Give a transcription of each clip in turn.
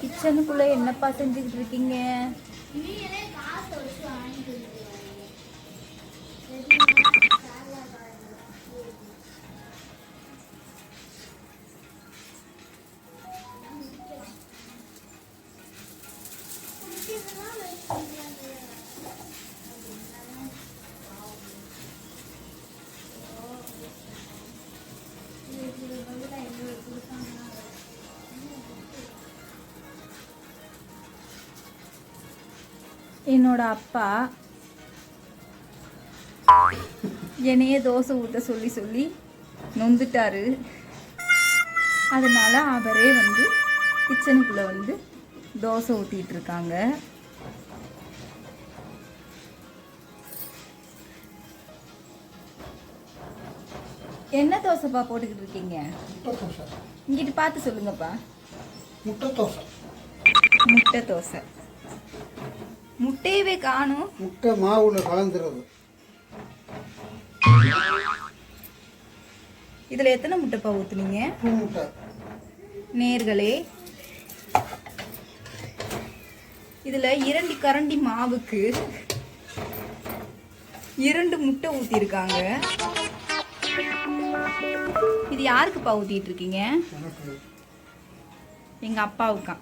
கிச்சனுக்குள்ள என்னப்பா செஞ்சுக்கிட்டு இருக்கீங்க? என்னோட அப்பா என்னைய தோசை ஊற்ற சொல்லி சொல்லி நொந்துட்டாரு. அதனால அவரே வந்து கிச்சனுக்குள்ளே வந்து தோசை ஊற்றிட்டு இருக்காங்க என்ன தோசைப்பா போட்டுக்கிட்டு இருக்கீங்க இங்கிட்டு பார்த்து சொல்லுங்கப்பா. முட்டை தோசை. முட்டை தோசை. முட்டையவே காணும். முட்டை மாவுல கலந்துறது இதில் எத்தனை முட்டைப்பா ஊற்றுனீங்க முட்டை. நேர்களே. இதில் இரண்டு கரண்டி மாவுக்கு இரண்டு முட்டை ஊற்றிருக்காங்க இது யாருக்குப்பா ஊற்றிட்டு இருக்கீங்க? எங்கள் அப்பாவுக்கா.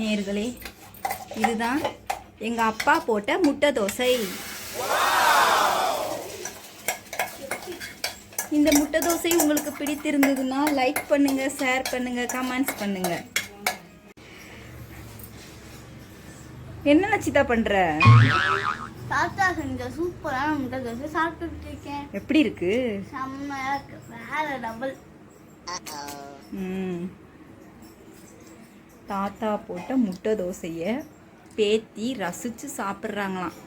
நேர்களே இதுதான் எங்கள் அப்பா போட்ட முட்டை தோசை. இந்த முட்டை தோசை உங்களுக்கு பிடித்திருந்ததுன்னா லைக் பண்ணுங்க ஷேர் பண்ணுங்க கமெண்ட்ஸ் பண்ணுங்க. என்ன நச்சிதா பண்ற? தாத்தா செஞ்ச சூப்பரான முட்டை தோசை சாப்பிட்டுட்டு இருக்கேன். எப்படி இருக்கு? செம்மையா இருக்கு. வேற டபுள் ம். தாத்தா போட்ட முட்டை தோசையை பேத்தி ரசித்து சாப்பிட்றாங்களாம்.